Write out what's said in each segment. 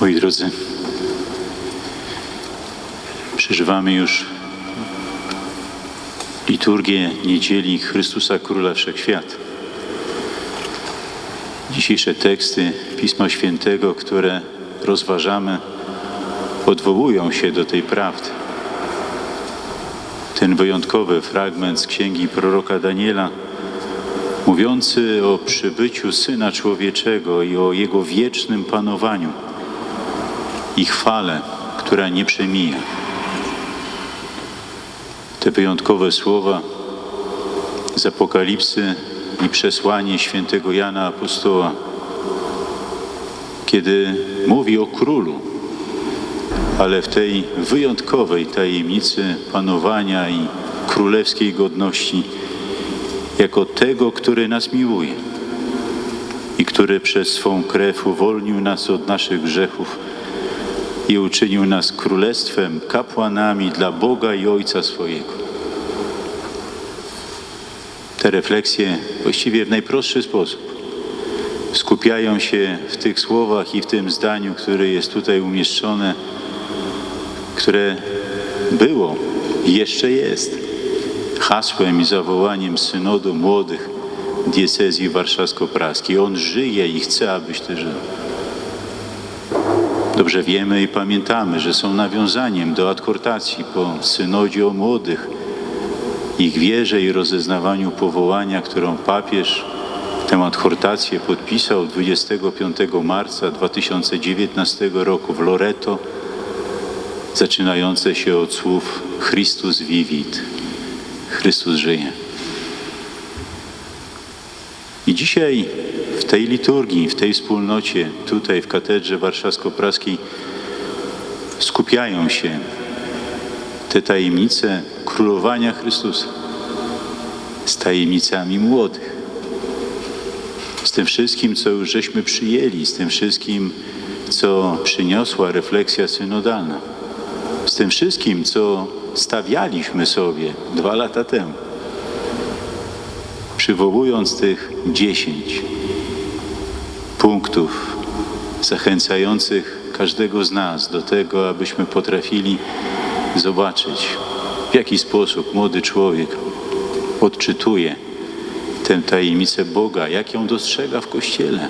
Moi drodzy, przeżywamy już liturgię niedzieli Chrystusa Króla Wszechświata. Dzisiejsze teksty Pisma Świętego, które rozważamy, odwołują się do tej prawdy. Ten wyjątkowy fragment z księgi proroka Daniela, mówiący o przybyciu Syna Człowieczego i o Jego wiecznym panowaniu i chwale, która nie przemija. Te wyjątkowe słowa z Apokalipsy i przesłanie świętego Jana Apostoła, kiedy mówi o królu, ale w tej wyjątkowej tajemnicy panowania i królewskiej godności, jako tego, który nas miłuje i który przez swą krew uwolnił nas od naszych grzechów i uczynił nas królestwem, kapłanami dla Boga i Ojca swojego. Te refleksje właściwie w najprostszy sposób skupiają się w tych słowach i w tym zdaniu, które jest tutaj umieszczone, które było i jeszcze jest hasłem i zawołaniem synodu młodych diecezji warszawsko-praskiej. On żyje i chce, abyś ty żył. Dobrze wiemy i pamiętamy, że są nawiązaniem do adhortacji po synodzie o młodych, ich wierze i rozeznawaniu powołania, którą papież tę adhortację podpisał 25 marca 2019 roku w Loreto, zaczynające się od słów Christus vivit, Chrystus żyje. I dzisiaj tej liturgii, w tej wspólnocie, tutaj w Katedrze Warszawsko-Praskiej skupiają się te tajemnice królowania Chrystusa z tajemnicami młodych, z tym wszystkim, co już żeśmy przyjęli, z tym wszystkim, co przyniosła refleksja synodalna, z tym wszystkim, co stawialiśmy sobie dwa lata temu, przywołując tych dziesięć punktów zachęcających każdego z nas do tego, abyśmy potrafili zobaczyć, w jaki sposób młody człowiek odczytuje tę tajemnicę Boga, jak ją dostrzega w Kościele,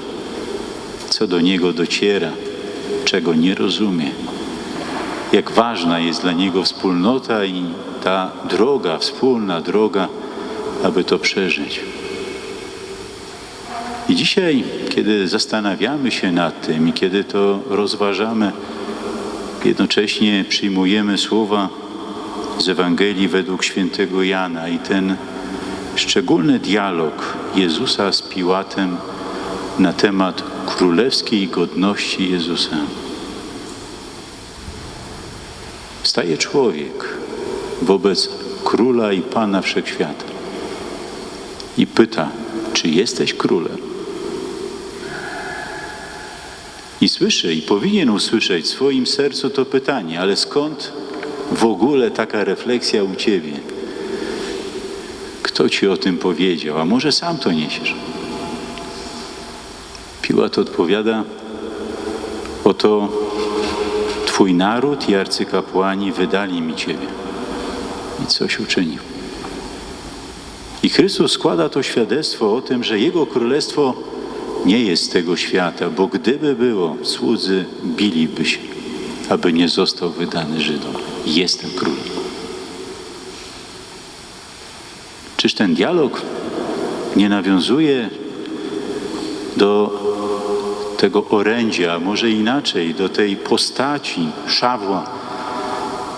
co do Niego dociera, czego nie rozumie, jak ważna jest dla Niego wspólnota i ta droga, wspólna droga, aby to przeżyć. I dzisiaj, kiedy zastanawiamy się nad tym i kiedy to rozważamy, jednocześnie przyjmujemy słowa z Ewangelii według świętego Jana i ten szczególny dialog Jezusa z Piłatem na temat królewskiej godności Jezusa. Staje człowiek wobec króla i pana wszechświata i pyta, czy jesteś królem? I słyszy, i powinien usłyszeć w swoim sercu to pytanie, ale skąd w ogóle taka refleksja u ciebie? Kto ci o tym powiedział? A może sam to niesiesz? Piłat odpowiada: Oto Twój naród i arcykapłani wydali mi Ciebie. I coś uczynił. I Chrystus składa to świadectwo o tym, że Jego królestwo nie jest tego świata, bo gdyby było, słudzy biliby się, aby nie został wydany Żydom. Jestem królem. Czyż ten dialog nie nawiązuje do tego orędzia, a może inaczej, do tej postaci Szawła,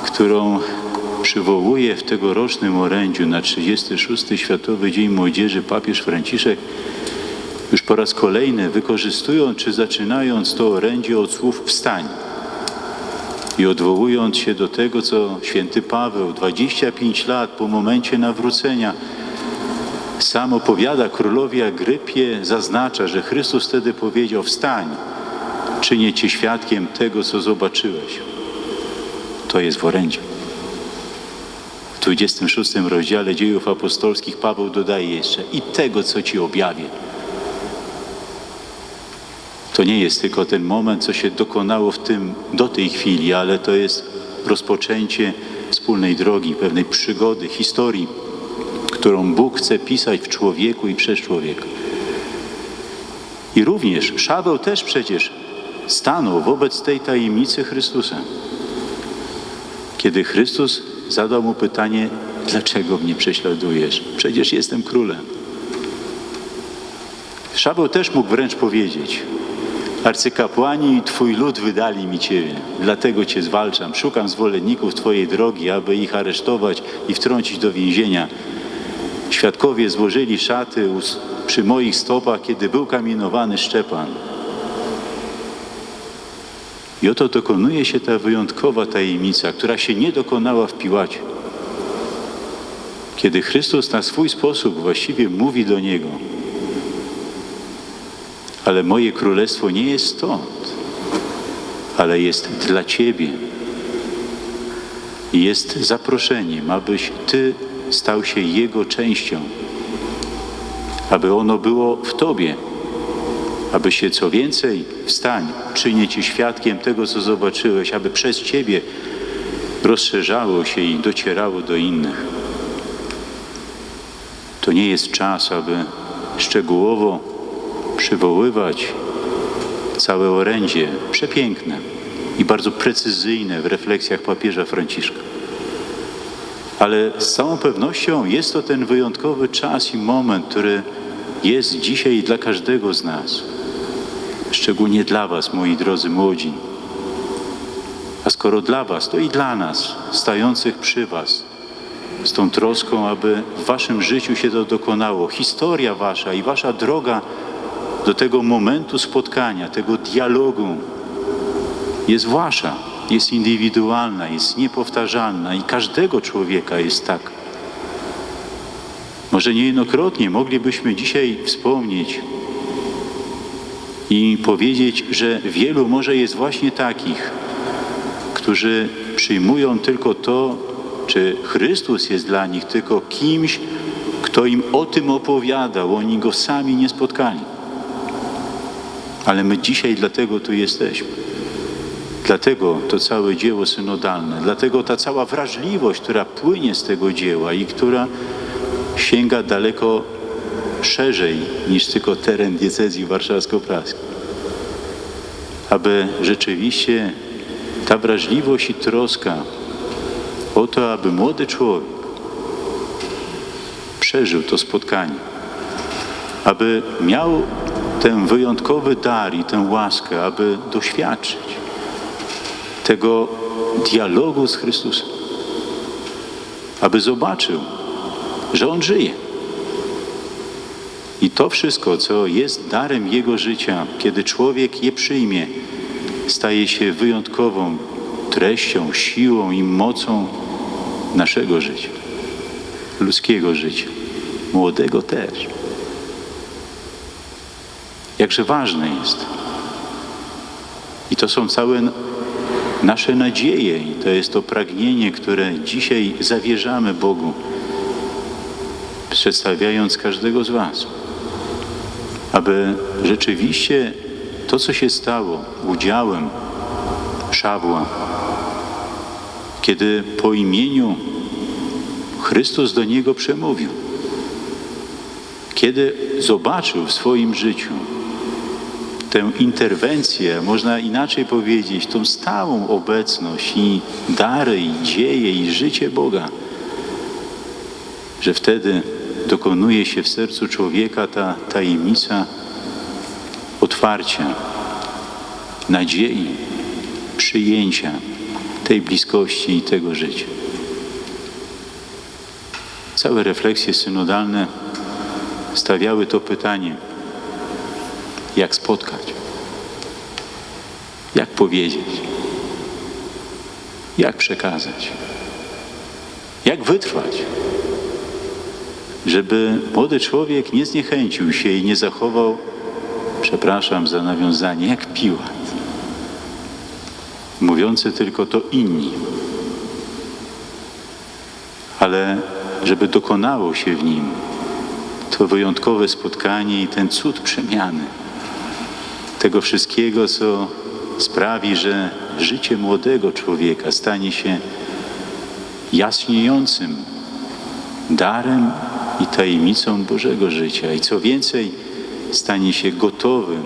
którą przywołuje w tegorocznym orędziu na 36. Światowy Dzień Młodzieży papież Franciszek, już po raz kolejny wykorzystując czy zaczynając to orędzie od słów wstań i odwołując się do tego, co święty Paweł 25 lat po momencie nawrócenia sam opowiada królowi Agrypie, zaznacza, że Chrystus wtedy powiedział: Wstań, czynię cię świadkiem tego, co zobaczyłeś. To jest w orędziu. W 26 rozdziale dziejów apostolskich Paweł dodaje jeszcze: I tego, co ci objawię. To nie jest tylko ten moment, co się dokonało w tym, do tej chwili, ale to jest rozpoczęcie wspólnej drogi, pewnej przygody, historii, którą Bóg chce pisać w człowieku i przez człowieka. I również Szaweł też przecież stanął wobec tej tajemnicy Chrystusa. Kiedy Chrystus zadał mu pytanie, dlaczego mnie prześladujesz? Przecież jestem królem. Szaweł też mógł wręcz powiedzieć, arcykapłani i Twój lud wydali mi Ciebie, dlatego Cię zwalczam. Szukam zwolenników Twojej drogi, aby ich aresztować i wtrącić do więzienia. Świadkowie złożyli szaty przy moich stopach, kiedy był kamienowany Szczepan. I oto dokonuje się ta wyjątkowa tajemnica, która się nie dokonała w Piłacie. Kiedy Chrystus na swój sposób właściwie mówi do Niego, ale moje królestwo nie jest stąd, ale jest dla Ciebie. Jest zaproszeniem, abyś Ty stał się Jego częścią, aby ono było w Tobie, aby się co więcej wstań, czynię Ci świadkiem tego, co zobaczyłeś, aby przez Ciebie rozszerzało się i docierało do innych. To nie jest czas, aby szczegółowo przywoływać całe orędzie, przepiękne i bardzo precyzyjne w refleksjach papieża Franciszka. Ale z całą pewnością jest to ten wyjątkowy czas i moment, który jest dzisiaj dla każdego z nas. Szczególnie dla Was, moi drodzy młodzi. A skoro dla Was, to i dla nas, stających przy Was, z tą troską, aby w Waszym życiu się to dokonało. Historia Wasza i Wasza droga do tego momentu spotkania, tego dialogu jest Wasza, jest indywidualna, jest niepowtarzalna i każdego człowieka jest tak. Może niejednokrotnie moglibyśmy dzisiaj wspomnieć i powiedzieć, że wielu może jest właśnie takich, którzy przyjmują tylko to, czy Chrystus jest dla nich tylko kimś, kto im o tym opowiadał, oni go sami nie spotkali. Ale my dzisiaj dlatego tu jesteśmy. Dlatego to całe dzieło synodalne, dlatego ta cała wrażliwość, która płynie z tego dzieła i która sięga daleko szerzej niż tylko teren diecezji warszawsko-praskiej. Aby rzeczywiście ta wrażliwość i troska o to, aby młody człowiek przeżył to spotkanie, aby miał ten wyjątkowy dar i tę łaskę, aby doświadczyć tego dialogu z Chrystusem, aby zobaczył, że On żyje. I to wszystko, co jest darem Jego życia, kiedy człowiek je przyjmie, staje się wyjątkową treścią, siłą i mocą naszego życia, ludzkiego życia, młodego też. Jakże ważne jest. I to są całe nasze nadzieje, i to jest to pragnienie, które dzisiaj zawierzamy Bogu, przedstawiając każdego z Was, aby rzeczywiście to, co się stało udziałem Szawła, kiedy po imieniu Chrystus do niego przemówił, kiedy zobaczył w swoim życiu tę interwencję, można inaczej powiedzieć, tą stałą obecność i dary, i dzieje, i życie Boga, że wtedy dokonuje się w sercu człowieka ta tajemnica otwarcia, nadziei, przyjęcia tej bliskości i tego życia. Całe refleksje synodalne stawiały to pytanie, jak spotkać, jak powiedzieć, jak przekazać, jak wytrwać, żeby młody człowiek nie zniechęcił się i nie zachował, przepraszam za nawiązanie, jak Piłat, mówiący tylko to inni, ale żeby dokonało się w nim to wyjątkowe spotkanie i ten cud przemiany tego wszystkiego, co sprawi, że życie młodego człowieka stanie się jaśniejącym darem i tajemnicą Bożego życia. I co więcej, stanie się gotowym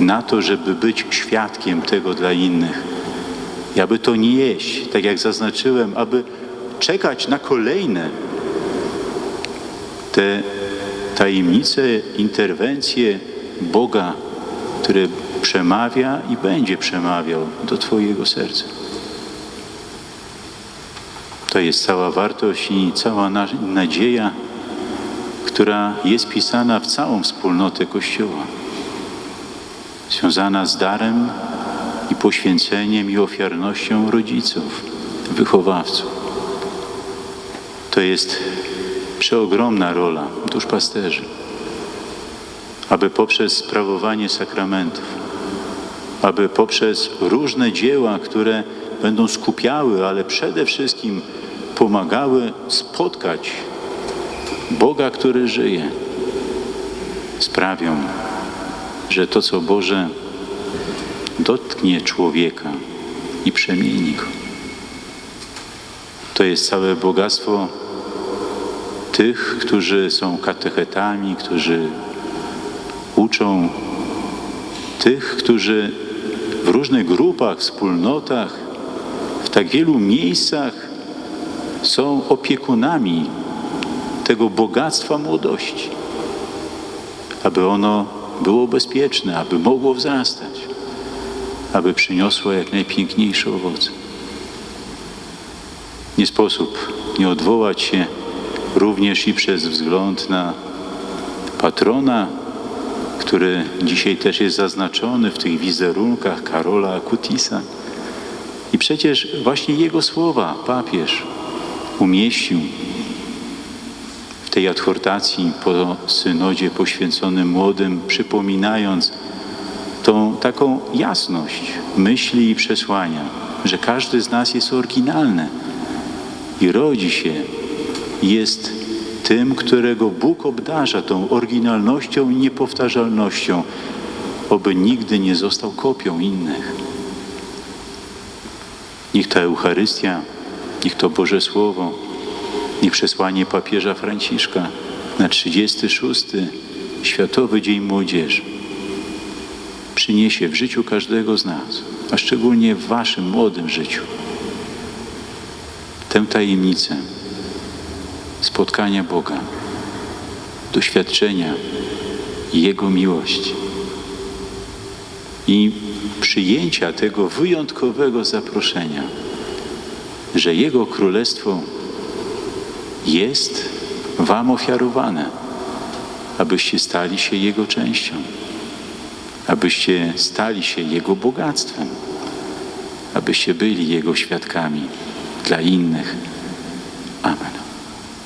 na to, żeby być świadkiem tego dla innych. I aby to nie jeść, tak jak zaznaczyłem, aby czekać na kolejne te tajemnice, interwencje Boga, który przemawia i będzie przemawiał do Twojego serca. To jest cała wartość i cała na- nadzieja, która jest pisana w całą wspólnotę Kościoła. Związana z darem i poświęceniem i ofiarnością rodziców, wychowawców. To jest przeogromna rola duszpasterzy, aby poprzez sprawowanie sakramentów, aby poprzez różne dzieła, które będą skupiały, ale przede wszystkim pomagały spotkać Boga, który żyje, sprawią, że to, co Boże dotknie człowieka i przemieni go. To jest całe bogactwo tych, którzy są katechetami, którzy uczą, tych, którzy w różnych grupach, wspólnotach, w tak wielu miejscach są opiekunami tego bogactwa młodości, aby ono było bezpieczne, aby mogło wzrastać, aby przyniosło jak najpiękniejsze owoce. Nie sposób nie odwołać się również i przez wzgląd na patrona, który dzisiaj też jest zaznaczony w tych wizerunkach Karola Akutisa. I przecież właśnie jego słowa papież umieścił w tej adhortacji po synodzie poświęconym młodym, przypominając tą taką jasność myśli i przesłania, że każdy z nas jest oryginalny i rodzi się, jest tym, którego Bóg obdarza tą oryginalnością i niepowtarzalnością, oby nigdy nie został kopią innych. Niech ta Eucharystia, niech to Boże Słowo, niech przesłanie papieża Franciszka na 36. Światowy Dzień Młodzieży przyniesie w życiu każdego z nas, a szczególnie w Waszym młodym życiu, tę tajemnicę spotkania Boga, doświadczenia Jego miłości i przyjęcia tego wyjątkowego zaproszenia, że Jego Królestwo jest Wam ofiarowane, abyście stali się Jego częścią, abyście stali się Jego bogactwem, abyście byli Jego świadkami dla innych.